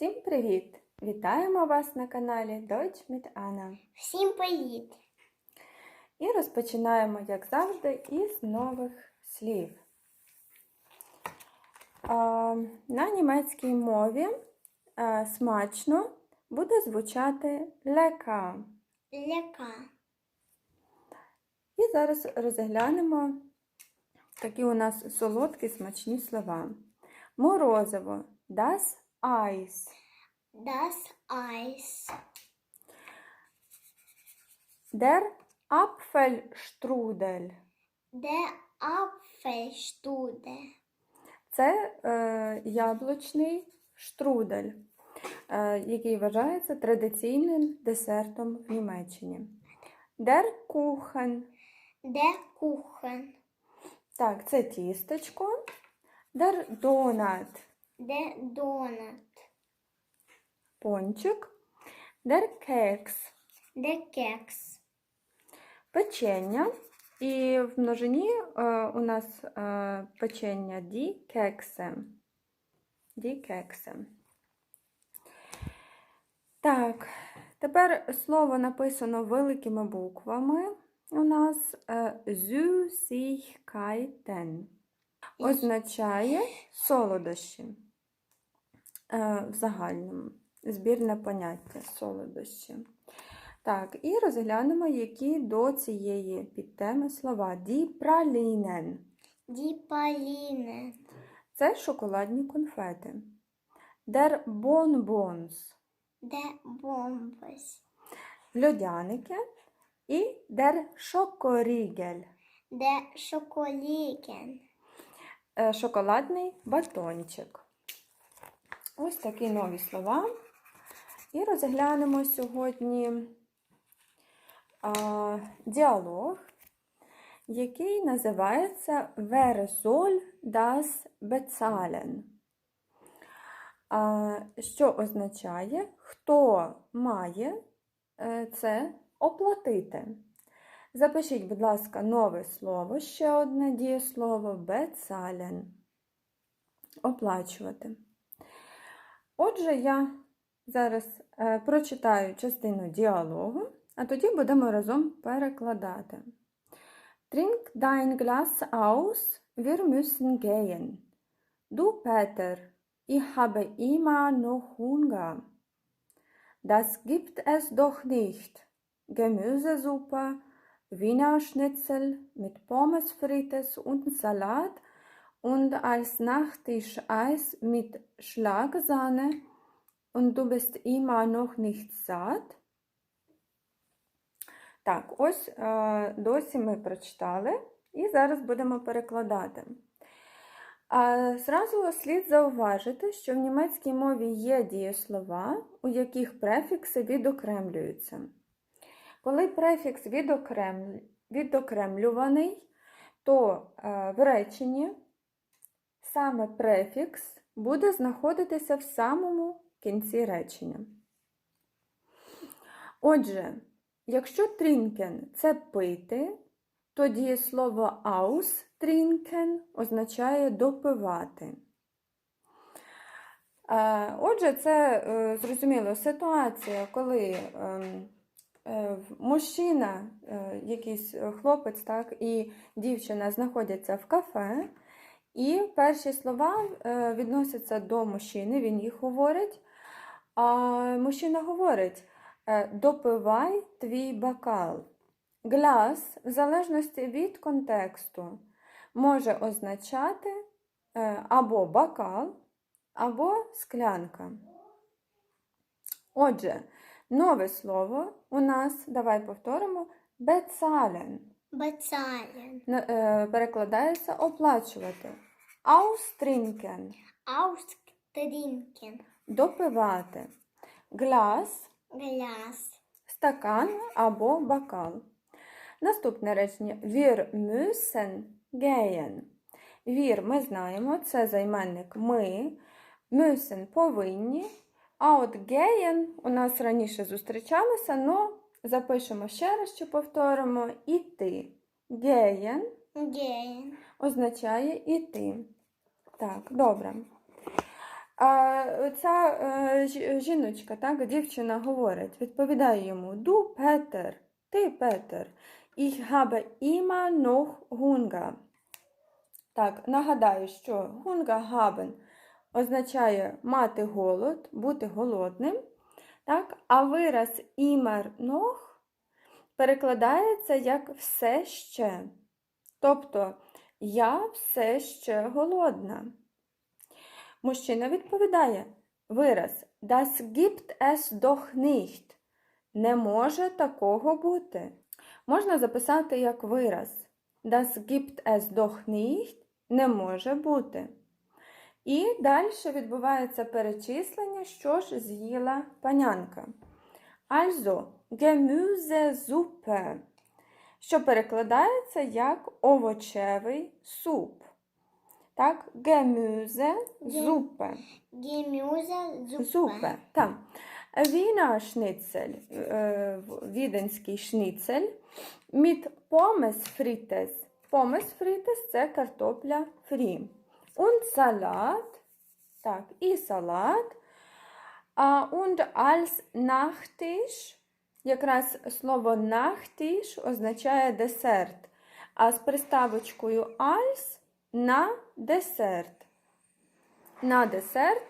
Всім привіт! Вітаємо вас на каналі Deutsch mit Anna. Всім привіт! І розпочинаємо, як завжди, із нових слів. На німецькій мові смачно буде звучати лека. Ляка. І зараз розглянемо такі у нас солодкі смачні слова. Морозиво das Eis. Das Eis. Der Apfelstrudel. Der Apfelstude. Це е, яблучний штрудель, е, який вважається традиційним десертом в Німеччині. Der Kuchen. Der Kuchen. Так, це тістечко. Der Donut. Der Donut. Пончик. Der Keks. Der Keks. Печення. І в множині е, у нас е, печення die Kekse. Die Kekse. Так, тепер слово написано великими буквами. У нас е, Süßigkeiten. Означає солодощі. Е, В загальному. Збірне поняття солодощі. Так, і розглянемо, які до цієї підтеми слова. Die Pralinen. Це шоколадні конфети. Der Bonbons. Der Bombes. Льодяники. І der Schokoriegel. Der Schokoliken. Е, Шоколадний батончик. Ось такі нові слова. І розглянемо сьогодні а, діалог, який називається Wer soll das? А, що означає, хто має е, це оплатити? Запишіть, будь ласка, нове слово, ще одне дієслово bezahlen. Оплачувати. Отже, я зараз е, прочитаю частину діалогу, а тоді будемо разом перекладати. Trink dein Glas aus, wir müssen gehen. Du, Peter, ich habe immer noch Hunger. Das gibt es doch nicht. Gemüsesuppe, Wiener Schnitzel mit Pommes frites und Salat und als Nachtisch Eis mit Schlagsahne und du bist immer noch nicht satt? Так, ось е, досі ми прочитали і зараз будемо перекладати. А зразу слід зауважити, що в німецькій мові є дієслова, у яких префікси відокремлюються. Коли префікс відокрем... відокремлюваний, то е, в реченні саме префікс буде знаходитися в самому кінці речення. Отже, якщо трінкен це пити, то дієслово ausтрінкен означає допивати. Е, Отже, це е, зрозуміло ситуація, коли ем, е, мужчина, якийсь хлопець, так, і дівчина знаходяться в кафе, і перші слова е, відносяться до мужчини, він їх говорить. А мужчина говорить: е, допивай твій бокал. Глас, в залежності від контексту, може означати е, або бокал, або склянка. Отже, нове слово у нас, давай повторимо, бецален. Е, Перекладається оплачувати. Аустрінкен Austrinken. допивати. Глас Glas. стакан або бокал. Наступне речення Wir müssen gehen. Wir ми знаємо, це займенник ми. Müssen повинні. А от gehen у нас раніше зустрічалося, але запишемо ще раз, що повторимо іти. Gehen Gehen. означає іти. Так, добре. А, ця е, жіночка, так, дівчина говорить, відповідає йому: Ду Петер, ти Петер, ich habe immer noch Hunger. Так, нагадаю, що Hunger haben означає мати голод, бути голодним. Так? А вираз immer noch перекладається як все ще. Тобто я все ще голодна. Мужчина відповідає вираз Das gibt es doch nicht. Не може такого бути. Можна записати як вираз Das gibt es doch nicht не може бути. І далі відбувається перечислення, що ж з'їла панянка. Also, Gemüsesuppe, що перекладається як овочевий суп. Так, Gemüsesuppe. Gemüse, Suppe. Зупе. Так. Wiener Schnitzel, е, в- віденський шніцель, mit Pommes frites. Pommes frites – це картопля фрі. Und Salat, так, і салат. Und als Nachtisch, якраз слово Nachtisch означає десерт, а з приставочкою als на десерт. На десерт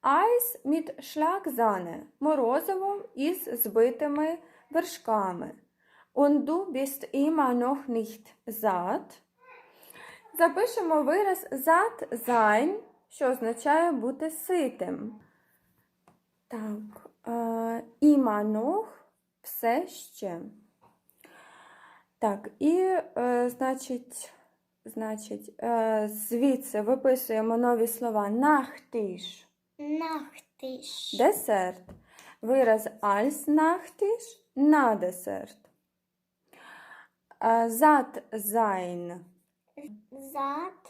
Айс mit Schlagsahne – морозиво із збитими вершками. Und du bist immer noch nicht. Запишемо вираз satt sein, що означає бути ситим. Так, е, immer noch – все ще. Так, і, е, значить, значить, е, звідси виписуємо нові слова Nachtisch – Nachtisch. Десерт. Вираз als Nachtisch на десерт. Е, sein. Satt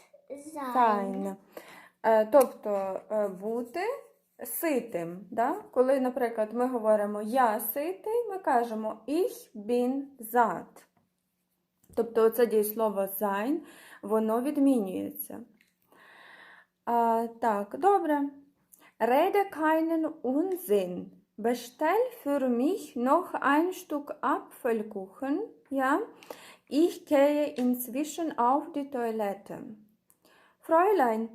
sein. sein. Е, Тобто е, бути ситим. Да? Коли, наприклад, ми говоримо я ситий, ми кажемо ich bin satt. Тобто оце дієслово sein, воно відмінюється. А, так, добре. Rede keinen Unsinn. Bestell für mich noch ein Stück Apfelkuchen. Ja, ich gehe inzwischen auf die Toilette. Fräulein,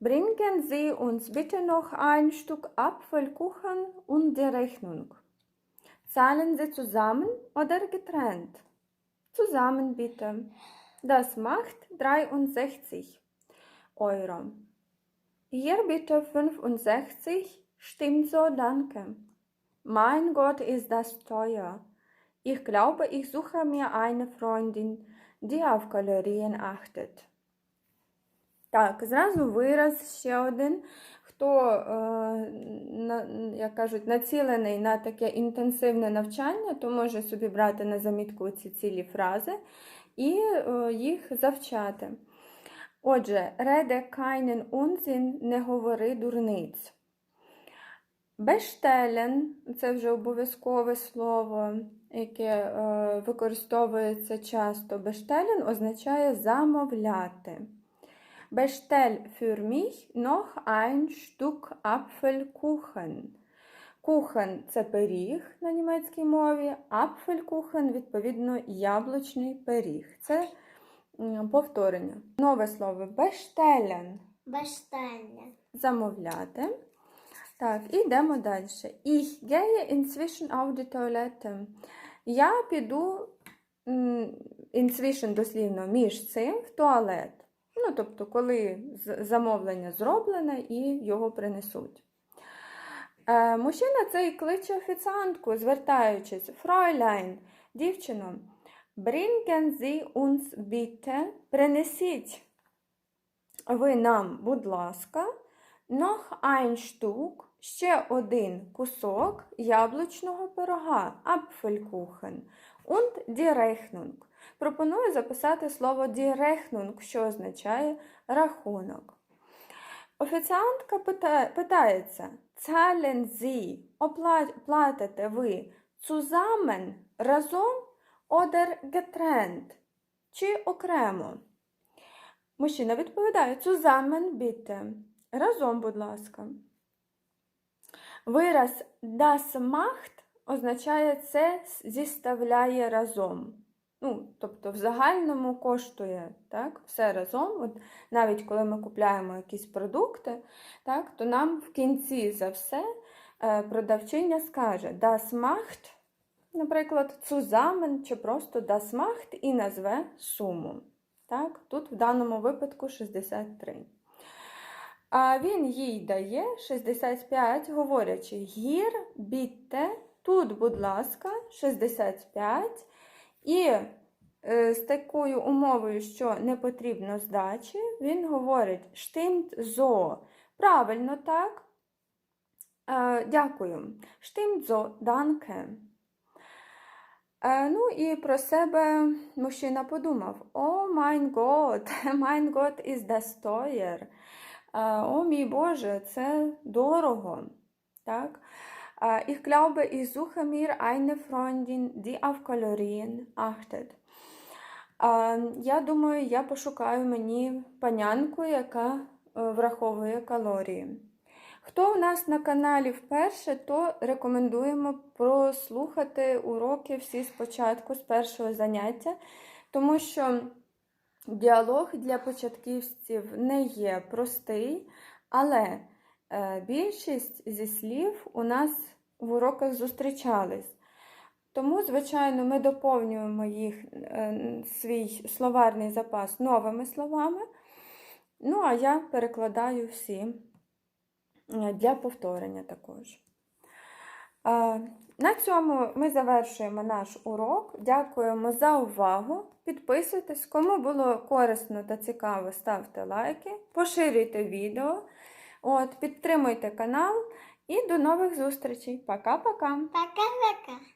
bringen Sie uns bitte noch ein Stück Apfelkuchen und die Rechnung. Zahlen Sie zusammen oder getrennt? Zusammen bitte. Das macht 63 Euro. Hier bitte 65. Stimmt so, danke. Mein Gott, ist das teuer. Ich glaube, ich suche mir eine Freundin, die auf Kalorien achtet. Так, зразу вираз ще один. Хто, е, як кажуть, націлений на таке інтенсивне навчання, то може собі брати на замітку ці цілі фрази і е, їх завчати. Отже, реде кайнен унзін не говори дурниць. Бештелен це вже обов'язкове слово, яке е, використовується часто. Бештелен означає замовляти. Bestell für mich noch ein Stück Apfelkuchen. Кухен це пиріг на німецькій мові, Apfelkuchen, відповідно, яблучний пиріг. Це повторення. Нове слово bestellen Bestellen. замовляти. Так, і йдемо далі. Ich gehe inzwischen auf die Toilette. Я піду inzwischen дослівно між цим в туалет. Ну, тобто, коли замовлення зроблене і його принесуть. Е, мужчина цей кличе офіціантку, звертаючись, Фройляйн, дівчино, bringen Sie uns bitte, принесіть ви нам, будь ласка, noch ein Stück, ще один кусок яблучного пирога, Apfelkuchen, und die Rechnung. Пропоную записати слово Rechnung, що означає рахунок. Офіціантка питає, питається, zahlen Sie, платите ви zusammen, разом, oder getrennt, чи окремо? Мужчина відповідає zusammen bitte. Разом, будь ласка. Вираз das macht означає це зіставляє разом. Ну, тобто в загальному коштує так, все разом. От навіть коли ми купляємо якісь продукти, так, то нам в кінці за все е, продавчиня скаже das macht, наприклад, zusammen чи просто das macht і назве суму. Так, тут в даному випадку 63. А він їй дає 65, говорячи гір, бітте, тут, будь ласка, 65. І е, з такою умовою, що не потрібно здачі, він говорить stimmt so. Правильно так. Е, дякую. Stimmt so, danke. Е, ну і про себе мужчина подумав: О, Gott, mein Gott ist das. Е, О, мій Боже, це дорого. Так? Äh, Ich glaube, ich suche mir eine Freundin, die auf Kalorien achtet. Äh, Я думаю, я пошукаю мені панянку, яка е, враховує калорії. Хто у нас на каналі вперше, то рекомендуємо прослухати уроки всі спочатку, з першого заняття, тому що діалог для початківців не є простий, але Е, Більшість зі слів у нас в уроках зустрічались. Тому, звичайно, ми доповнюємо їх, е, свій словарний запас новими словами. Ну, а я перекладаю всі е, для повторення також. Е, На цьому ми завершуємо наш урок. Дякуємо за увагу. Підписуйтесь, кому було корисно та цікаво, ставте лайки, поширюйте відео. От, підтримуйте канал і до нових зустрічей. Пока-пока! Пока-пока.